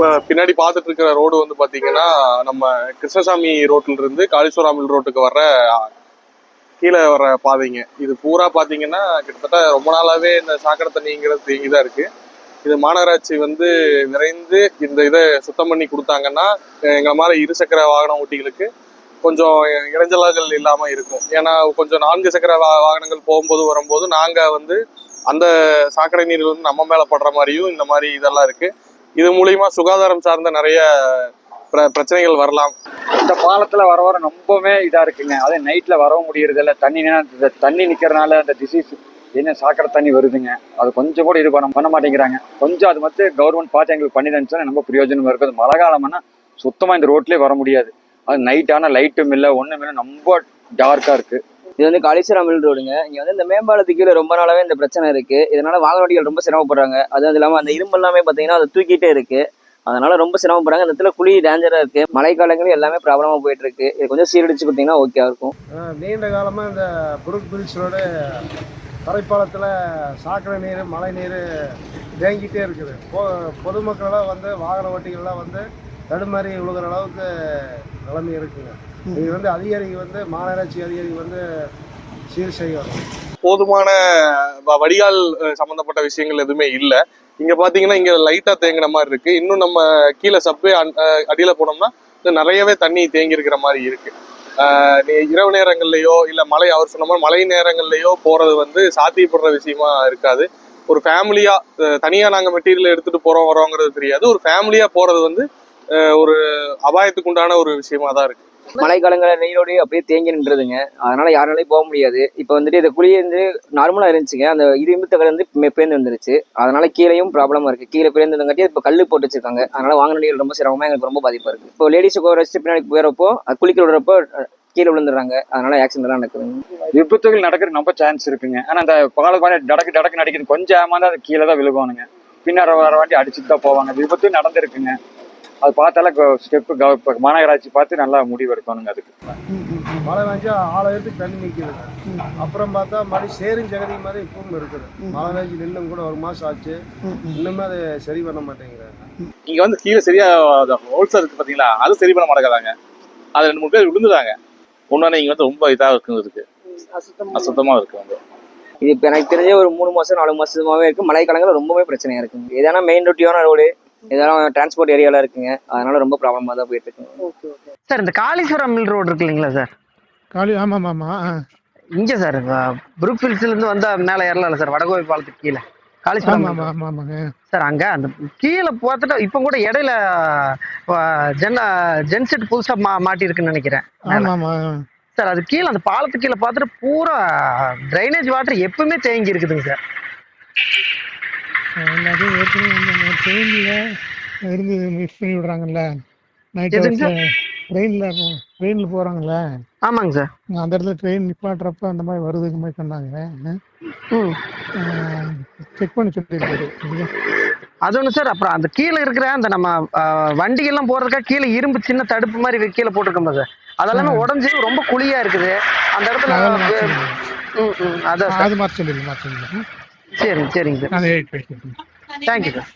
இப்போ பின்னாடி பார்த்துட்டு இருக்கிற ரோடு வந்து பார்த்தீங்கன்னா நம்ம கிருஷ்ணசாமி ரோட்ல இருந்து காளீஸ்வராமில் ரோட்டுக்கு வர்ற கீழே வர பாதைங்க. இது பூரா பார்த்தீங்கன்னா கிட்டத்தட்ட ரொம்ப நாளாகவே இந்த சாக்கடை தண்ணிங்கிறது தேங்கி தான் இருக்கு. இது மாநகராட்சி வந்து விரைந்து இந்த இதை சுத்தம் பண்ணி கொடுத்தாங்கன்னா எங்களை மாதிரி இருசக்கர வாகன ஓட்டிகளுக்கு கொஞ்சம் இடைஞ்சல்கள் இல்லாமல் இருக்கும். ஏன்னா கொஞ்சம் நான்கு சக்கர வா- வாகனங்கள் போகும்போது வரும்போது நாங்கள் வந்து அந்த சாக்கடை நீர் வந்து நம்ம மேலே படுற மாதிரியும் இந்த மாதிரி இதெல்லாம் இருக்குது இது மூலியமா சுகாதாரம் சார்ந்த நிறைய பிரச்சனைகள் வரலாம். இந்த பாலத்துல வர வர ரொம்பவே இதா இருக்குங்க. அதே நைட்ல வரவும் முடியறதில்ல. தண்ணி இந்த தண்ணி நிற்கிறனால அந்த டிசீஸ் என்ன சாக்கடை தண்ணி வருதுங்க. அது கொஞ்சம் கூட இது பண்ண பண்ண மாட்டேங்கிறாங்க. கொஞ்சம் அது மட்டும் கவர்மெண்ட் பார்த்து எங்களுக்கு பண்ணி தந்துச்சுன்னா ரொம்ப பிரயோஜனம் இருக்குது. மழை காலம்னா சுத்தமாக இந்த ரோட்லேயே வர முடியாது. அது நைட் லைட்டும் இல்லை ஒண்ணும் இல்லை ரொம்ப டார்க்காக இருக்குது இது வந்து காளீஸ்வரம் ரோடுங்க இங்கே வந்து இந்த மேம்பாலத்துக்கு கீழே ரொம்ப நாளாவே இந்த பிரச்சனை இருக்கு. இதனால வாகன ரொம்ப சிரமப்படுறாங்க. அது இல்லாமல் அந்த இரும்பு எல்லாமே பார்த்தீங்கன்னா அதை தூக்கிட்டே இருக்கு. அதனால ரொம்ப சிரமப்படுறாங்க. இந்த இடத்துல குழி டேஞ்சராக இருக்கு. மழைக்காலங்களும் எல்லாமே ப்ராப்ளமா போயிட்டு இருக்கு. இது கொஞ்சம் சீரடிச்சு கொடுத்தீங்கன்னா ஓகே இருக்கும். நீண்ட காலமாக இந்த புருக் பிரிட்ஜ் ரோடு தரைப்பாலத்தில் சாக்கடை நீர் மழை நீர் தேங்கிட்டே இருக்குது. பொ பொதுமக்களெல்லாம் வந்து வாகன ஓட்டிகள்லாம் வந்து தடுமாறி விழுகிற அளவுக்கு நிலைமை இருக்குங்க. இது வந்து அதிகாரி வந்து மாநகராட்சி அதிகாரி வந்து சீர் செய்யணும். போதுமான வடிகால் அஹ், சம்பந்தப்பட்ட விஷயங்கள் எதுவுமே இல்ல. இங்க பாத்தீங்கன்னா இங்க லைட்டா தேங்கின மாதிரி இருக்கு. இன்னும் நம்ம கீழே சப்பே அடியில போனோம்னா நிறையவே தண்ணி தேங்கி இருக்கிற மாதிரி இருக்கு. ஆஹ் நீ இரவு நேரங்கள்லயோ இல்ல மழை அவர் சொன்ன மாதிரி மழை நேரங்கள்லயோ போறது வந்து சாத்தியப்படுற விஷயமா இருக்காது. ஒரு ஃபேமிலியா தனியா நாங்க மெட்டீரியல் எடுத்துட்டு போறோம் வரோங்கிறது தெரியாது. ஒரு ஃபேமிலியா போறது வந்து ஒரு அபாயத்துக்கு உண்டான ஒரு விஷயமா தான் இருக்கு. மழைக்காலங்கள நீரோடு அப்படியே தேங்கி நின்றதுங்க. அதனால யாராலையும் போக முடியாது. இப்போ வந்துட்டு இந்த குழி வந்து நார்மலாக இருந்துச்சுங்க. அந்த இரும்பு தகடு வந்து பேர்ந்து வந்துருச்சு. அதனால கீழேயும் ப்ராப்ளமா இருக்குது கீழே பேர்ந்தங்காட்டி இப்போ கல் போட்டு வச்சிருக்காங்க. அதனால வாகன ரொம்ப சிரமமா எங்களுக்கு ரொம்ப பாதிப்பா இருக்கு. இப்போ லேடிஸ் வச்சு பின்னாடி போயிடறப்போ அது குளிக்க விடுறப்போ கீழே விழுந்துடுறாங்க. அதனால ஆக்சிடென்ட் எல்லாம் நடக்குதுங்க. விபத்துகள் நடக்கிற ரொம்ப சான்ஸ் இருக்குங்க. ஆனால் அந்த பாலம் பாரு டடக்கு டடக்கு நடிக்கிறது கொஞ்சம் ஏமாந்து அது கீழே தான் விழுவானுங்க பின்னாடி வர வாட்டி அடிச்சுட்டு தான் போவாங்க. விபத்து நடந்திருக்குங்க. அது பார்த்தால ஸ்டெப்பு மாநகராட்சி பார்த்து நல்லா முடிவு எடுக்கணுங்க அதுக்கு. மழை பெஞ்சா ஆலயத்துக்கு தண்ணி நிற்கிதுங்க அப்புறம் பார்த்தா மழை சேரும் ஜெகதி மாதிரி இப்பவும் இருக்குது. மழை பெஞ்சு நின்னும் கூட ஒரு மாதம் ஆச்சு. இன்னுமே அதை சரி பண்ண மாட்டேங்கிறாங்க. இங்க வந்து கீழே சரியா ஹோல்சேல் இருக்கு பாத்தீங்களா? அது சரி பண்ண மாட்டேங்கிறாங்க. அது ரெண்டு மூணு பேர் விழுந்துட்டாங்க. ஒன்னொன்னு இங்க வந்து ரொம்ப இதா இருக்குது இருக்கு. அசுத்தமா இருக்கு வந்து இது இப்போ எனக்கு தெரிஞ்ச ஒரு மூணு மாசம் நாலு மாசமாவே இருக்கு. மழைக்காலங்கள் ரொம்பவே பிரச்சனையா இருக்குங்க. எதனா மெயின் ரொட்டியான ரோடு இதெல்லாம் டிரான்ஸ்போர்ட் ஏரியால இருக்குங்க. அதனால ரொம்ப ப்ராப்ளமா தான் போயிட்டு இருக்குங்க சார் இந்த காளீஸ்வரம் மில் ரோடு இருக்கு இல்லைங்களா சார்? காலி ஆமாம் ஆமாம் இங்க சார் புரூக் ஹில்ஸ்ல இருந்து வந்தா மேல ஏறலாம் சார் வடகோவை பாலத்துக்கு கீழே. ஆமாங்க சார் அங்க அந்த கீழே பார்த்துட்டு இப்போ கூட இடையில ஜென் ஜென்செட் புதுசா மா மாட்டியிருக்குன்னு நினைக்கிறேன். சார் அது கீழே அந்த பாலத்துக்கு கீழே பார்த்துட்டு பூரா ட்ரைனேஜ் வாட்டர் எப்பவுமே தேங்கி இருக்குதுங்க சார். எல்லாத்தையும் ஏற்கனவே வந்து ட்ரெயினில் இருந்து மிஸ் பண்ணி விடுறாங்கல்ல? நைட் ட்ரெயினில் ட்ரெயினில் போகிறாங்கல்ல ஆமாங்க சார். அந்த இடத்துல ட்ரெயின் நிப்பாட்டுறப்ப அந்த மாதிரி வருதுக்கு மாதிரி சொன்னாங்க. செக் பண்ணி சொல்லியிருக்காரு. அது ஒன்று சார் அப்புறம் அந்த கீழே இருக்கிற அந்த நம்ம ஆஹ், வண்டிகள்லாம் போறதுக்காக கீழே இரும்பு சின்ன தடுப்பு மாதிரி கீழே போட்டிருக்கோம்ல சார்? அதெல்லாமே உடஞ்சி ரொம்ப குழியா இருக்குது. அந்த இடத்துல அது மாற்றி சொல்லிடுங்க மாற்றி சொல்லிடுங்க. சரிங்க சரிங்க சார் அதை எயிட் பேசிக்கிறேன் தேங்க்யூ சார்